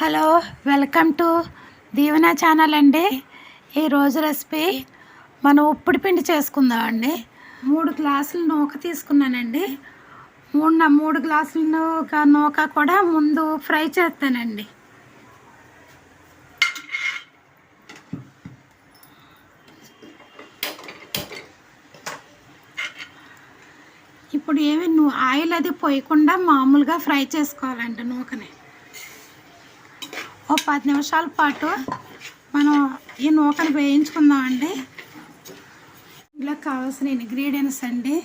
Hello welcome to Deevena channel అండి. ఈరోజు recipe మనం ఉప్పుడు పిండి చేసుకుందాం అండి. మూడు గ్లాసులు నూక తీసుకున్నానండి. మూడు మూడు గ్లాసులు నూక నూక కూడా ముందు ఫ్రై చేస్తానండి. ఇప్పుడు ఏమి ఆయిల్ అది పోయకుండా మామూలుగా ఫ్రై చేసుకోవాలండి నూకని. ఓ పది నిమిషాల పాటు మనం ఈ నూకను వేయించుకుందామండి. ఇందులో కావాల్సిన ఇంగ్రీడియంట్స్ అండి.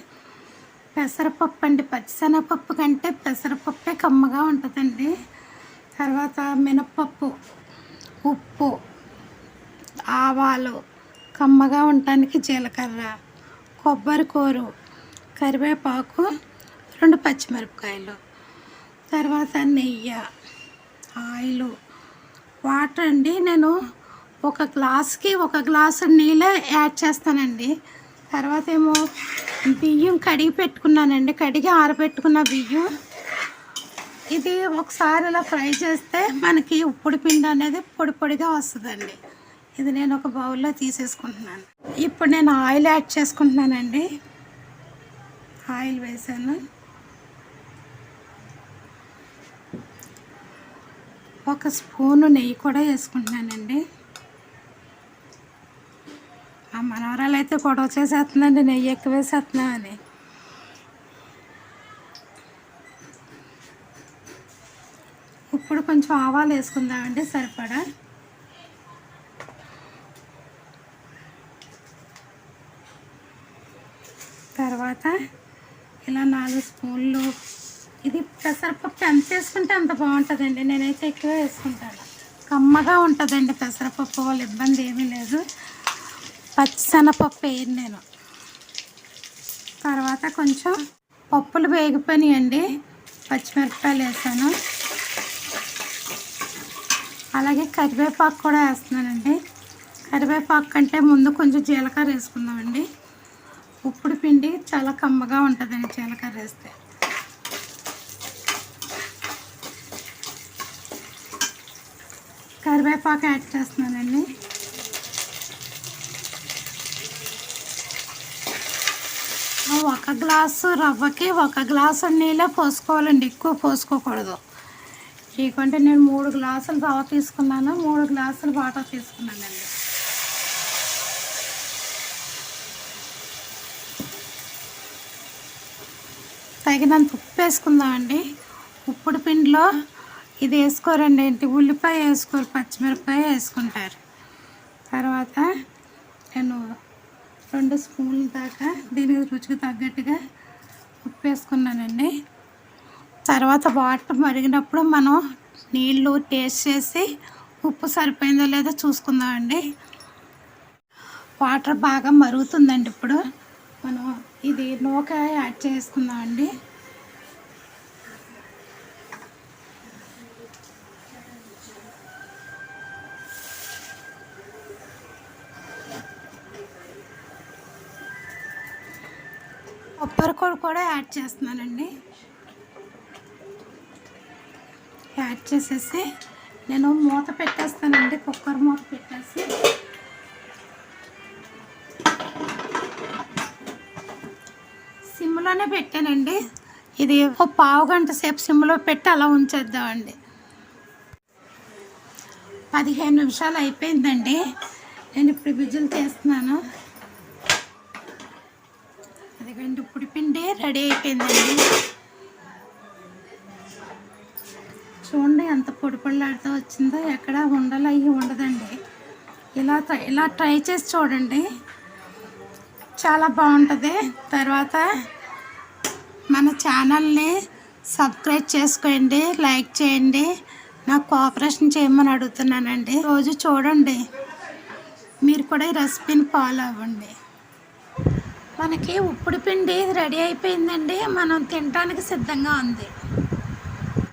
పెసరపప్పు అండి. పచ్చిశనగపప్పు కంటే పెసరపప్పే కమ్మగా ఉంటుందండి. తర్వాత మినప్పప్పు ఉప్పు ఆవాలు కమ్మగా ఉండటానికి జీలకర్ర కొబ్బరి కూరు కరివేపాకు రెండు పచ్చిమిరపకాయలు. తర్వాత నెయ్యి ఆయిలు వాటర్ అండి. నేను ఒక గ్లాస్కి ఒక గ్లాసు నీళ్ళే యాడ్ చేస్తానండి. తర్వాత ఏమో బియ్యం కడిగి పెట్టుకున్నానండి. కడిగి ఆరబెట్టుకున్న బియ్యం. ఇది ఒకసారి ఇలా ఫ్రై చేస్తే మనకి ఉప్పుడు పిండి అనేది పొడి పొడిగా వస్తుందండి. ఇది నేను ఒక బౌల్లో తీసేసుకుంటున్నాను. ఇప్పుడు నేను ఆయిల్ యాడ్ చేసుకుంటున్నానండి. ఆయిల్ వేసాను. ఒక స్పూను నెయ్యి కూడా వేసుకుంటున్నానండి. ఆ మనవరాలు అయితే గొడవ చేసేస్తుందండి నెయ్యి ఎక్కువ వేసేస్తున్నామని ఇప్పుడు కొంచెం ఆవాలు వేసుకుందామండి సరిపడా. తర్వాత ఇలా నాలుగు స్పూన్లు పెసరపప్పు ఎంత వేసుకుంటే అంత బాగుంటుందండి. నేనైతే ఎక్కువ వేసుకుంటాను. కమ్మగా ఉంటుందండి పెసరపప్పు వాళ్ళు ఇబ్బంది ఏమీ లేదు. పచ్చిశనగపప్పు వేయను నేను. తర్వాత కొంచెం పప్పులు వేగిపోయినాయండి. పచ్చిమిరపకాయలు వేసాను. అలాగే కరివేపాకు కూడా వేస్తున్నానండి. కరివేపాకు కంటే ముందు కొంచెం జీలకర్ర వేసుకుందామండి. ఉప్పుడు పిండి చాలా కమ్మగా ఉంటుందండి జీలకర్ర వేస్తే. కరివేపాకు యాడ్ చేస్తున్నానండి. ఒక గ్లాసు రవ్వకి ఒక గ్లాసు నీళ్ళ పోసుకోవాలండి ఎక్కువ పోసుకోకూడదు. ఎందుకంటే నేను మూడు గ్లాసులు రవ్వ తీసుకున్నాను మూడు గ్లాసులు వాటర్ తీసుకున్నానండి. తగినంత ఉప్పు వేసుకుందామండి. ఉప్పుడు పిండిలో ఇది వేసుకోరండి. ఏంటి? ఉల్లిపాయ వేసుకోరు పచ్చిమిరపకాయ వేసుకుంటారు. తర్వాత నేను రెండు స్పూన్ల దాకా దీనికి రుచికి తగ్గట్టుగా ఉప్పు వేసుకున్నానండి. తర్వాత వాటర్ మరిగినప్పుడు మనం నీళ్ళు టేస్ట్ చేసి ఉప్పు సరిపోయిందో లేదో చూసుకుందామండి వాటర్ బాగా మరుగుతుందండి ఇప్పుడు. మనం ఇది నూక యాడ్ చేసుకుందామండి కొబ్బరి కూడా కూడా యాడ్ చేస్తున్నానండి. యాడ్ చేసేసి నేను మూత పెట్టేస్తానండి కుక్కర్ మూత పెట్టేసి. సిమ్లోనే పెట్టానండి. ఇది ఒక పావు గంట సేపు సిమ్లో పెట్టి అలా ఉంచేద్దామండి. పదిహేను నిమిషాలు అయిపోయిందండి. నేను ఇప్పుడు విజులు చేస్తున్నాను. అదిగండి ఇప్పుడు పిండి రెడీ అయిపోయిందండి. చూడండి ఎంత పొడి పొడిలాడుతూ వచ్చిందో ఎక్కడ ఉండలు అయ్యి ఉండదండి. ఇలా ట్రై ఇలా ట్రై చేసి చూడండి. చాలా బాగుంటుంది. తర్వాత మన ఛానల్ని సబ్స్క్రైబ్ చేసుకోండి లైక్ చేయండి. నాకు కోఆపరేషన్ చేయమని అడుగుతున్నానండి. రోజు చూడండి. మీరు కూడా ఈ రెసిపీని ఫాలో అవ్వండి. మనకి ఉప్పుడు పిండి రెడీ అయిపోయిందండి. మనం తినడానికి సిద్ధంగా ఉంది.